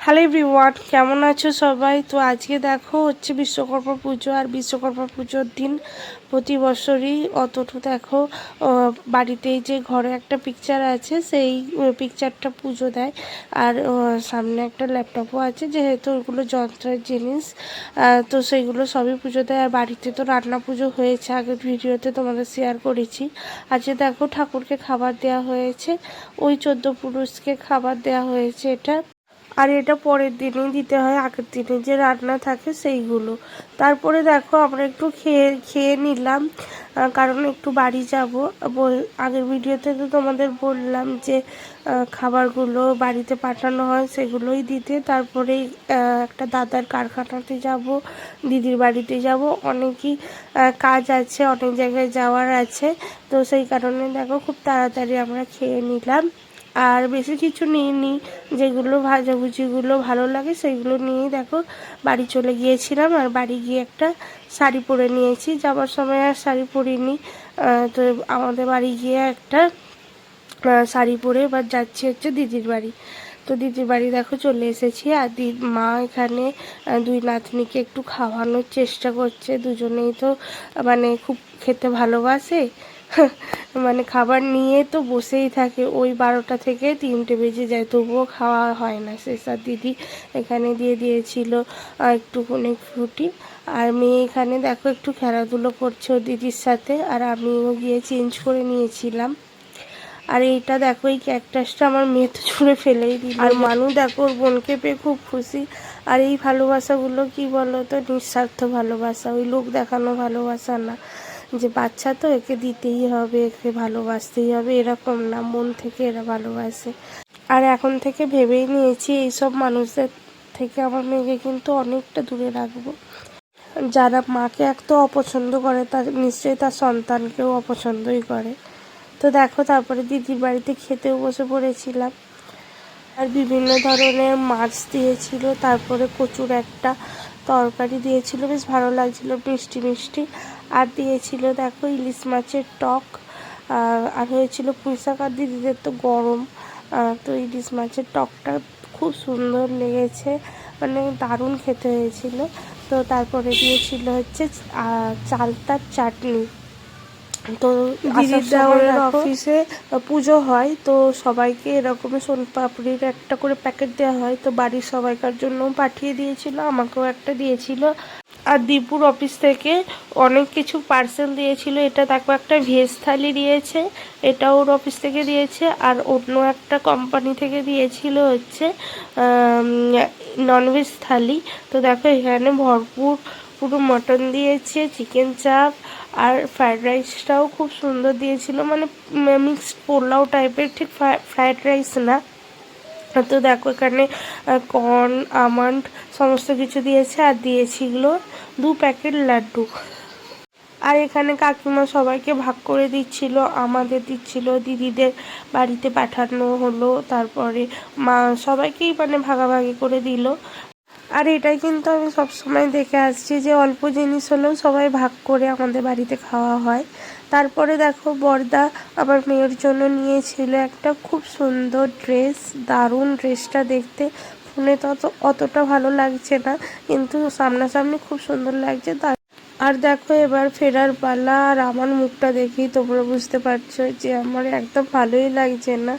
Hello everyone কেমন আছো সবাই? তো আজকে দেখো হচ্ছে বিশ্বকর্মা পুজো আর বিশ্বকর্মা পুজোর দিন প্রতি বছরই অতটু দেখো বাড়িতেই যে ঘরে একটা পিকচার আছে, সেই পিকচারটা পুজো দেয়। আর সামনে একটা ল্যাপটপও আছে, যেহেতু ওগুলো যন্ত্রের জিনিস তো সেইগুলো সবই পুজো দেয়। আর বাড়িতে তো রান্না পুজো হয়েছে, আগের ভিডিওতে তোমাদের শেয়ার করেছি। আজকে দেখো ঠাকুরকে খাবার দেওয়া হয়েছে, ওই চোদ্দ পুরুষকে খাবার দেওয়া হয়েছে এটা। আর এটা পরের দিনই দিতে হয়, আগের দিনে যে রান্না থাকে সেইগুলো। তারপরে দেখো আমরা একটু খেয়ে খেয়ে নিলাম কারণ একটু বাড়ি যাব। আগের ভিডিওতে তো তোমাদের বললাম যে খাবারগুলো বাড়িতে পাঠানো হয় সেগুলোই দিতে। তারপরে একটা দাদার কারখানাতে যাব, দিদির বাড়িতে যাব। অনেকই কাজ আছে, অনেক জায়গায় যাওয়ার আছে। তো সেই কারণে দেখো খুব তাড়াতাড়ি আমরা খেয়ে নিলাম। আর বেশি কিছু নিইনি। যেগুলো ভাজাভুজিগুলো ভালো লাগে সেইগুলো নিয়ে দেখো বাড়ি চলে গিয়েছিলাম আর বাড়ি গিয়ে একটা শাড়ি পরে নিয়েছি। যাবার সময় আর শাড়ি পরিনি। তো আমাদের বাড়ি গিয়ে একটা শাড়ি পরে এবার যাচ্ছি হচ্ছে দিদির বাড়ি। তো দিদির বাড়ি দেখো চলে এসেছি আর দি, মা এখানে দুই নাতনিকে একটু খাওয়ানোর চেষ্টা করছে। দুজনেই তো মানে খুব খেতে ভালোবাসে। মানে খাবার নিয়ে তো বসেই থাকে। ওই বারোটা থেকে তিনটে বেজে যায় তবুও খাওয়া হয় না। শেষার দিদি এখানে দিয়ে দিয়েছিল একটুখানি ফ্রুটি আর মেয়ে এখানে দেখো একটু খেলাধুলো করছে ওর দিদির সাথে আর আমিও গিয়ে চেঞ্জ করে নিয়েছিলাম। আর এইটা দেখো এই ক্যাকটাসটা আমার মেয়ে তো ছুঁড়ে ফেলেই দিল। আর মানু দেখো ওর বোনকে পেয়ে খুব খুশি। আর এই ভালোবাসাগুলো কি বলো তো নিঃস্বার্থ ভালোবাসা ওই লোক দেখানো ভালোবাসা না। যে বাচ্চা তো একে দিতেই হবে, একে ভালোবাসতেই হবে, এরকম না, মন থেকে এরা ভালোবাসে। আর এখন থেকে ভেবেই নিয়েছি এইসব মানুষদের থেকে আমার মেয়েকে কিন্তু অনেকটা দূরে রাখব। যারা মাকে এক তো অপছন্দ করে, তার নিশ্চয়ই তার সন্তানকেও অপছন্দই করে। তো দেখো, তারপরে দিদির বাড়িতে খেতেও বসে পড়েছিলাম। আর বিভিন্ন ধরনের মাছ দিয়েছিল, তারপরে কচুর একটা তরকারি দিয়েছিল, বেশ ভালো লাগছিল, মিষ্টি মিষ্টি। আর দিয়েছিল, দেখো, ইলিশ মাছের টক, আর হয়েছিল পুঁইশাক। আর দিদিদের তো গরম তো ইলিশ মাছের টকটা খুব সুন্দর লেগেছে মানে দারুণ খেতে হয়েছিল। তো তারপরে দিয়েছিল হচ্ছে চালতার চাটনি। তো দিদির দেওয়ারের অফিসে পুজো হয় তো সবাইকে এরকম সোন পাপড়ির একটা করে প্যাকেট দেওয়া হয়। তো বাড়ির সবাইকার জন্য পাঠিয়ে দিয়েছিল আমাকেও একটা দিয়েছিল। আর দীপুর অফিস থেকে অনেক কিছু পার্সেল দিয়েছিল এটা দেখো একটা ভেজ থালি দিয়েছে এটা ওর অফিস থেকে দিয়েছে আর অন্য একটা কোম্পানি থেকে দিয়েছিল হচ্ছে ননভেজ থালি। তো দেখো এখানে ভরপুর পুরো মটন দিয়েছে চিকেন চাপ আর ফ্রায়েড রাইসটাও খুব সুন্দর দিয়েছিল। মানে মিক্সড পোলাও টাইপের ঠিক ফ্রায়েড রাইস না। তো দেখো এখানে কর্ন আমন্ড সমস্ত কিছু দিয়েছে আর দিয়েছিল দু প্যাকেট লাড্ডু। আর এখানে কাকিমা সবাইকে ভাগ করে দিচ্ছিল, আমাদের দিচ্ছিল, দিদিদের বাড়িতে পাঠানো হলো, তারপরে মা সবাইকেই মানে ভাগাভাগি করে দিল। আর এটাই কিন্তু আমি সবসময় দেখে আসছি যে অল্প জিনিস হলেও সবাই ভাগ করে আমাদের বাড়িতে খাওয়া হয়। তারপরে দেখো, বর্দা আমার মেয়ের জন্য নিয়েছিল একটা খুব সুন্দর ড্রেস দারুণ ড্রেসটা দেখতে। ফোনে তো অত, অতটা ভালো লাগছে না, কিন্তু সামনাসামনি খুব সুন্দর লাগছে। তার, আর দেখো এবার ফেরার পালা, আর আমার মুখটা দেখেই তোমরা বুঝতে পারছ যে আমার একদম ভালোই লাগছে না।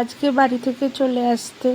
আজকে বাড়ি থেকে চলে আসতে।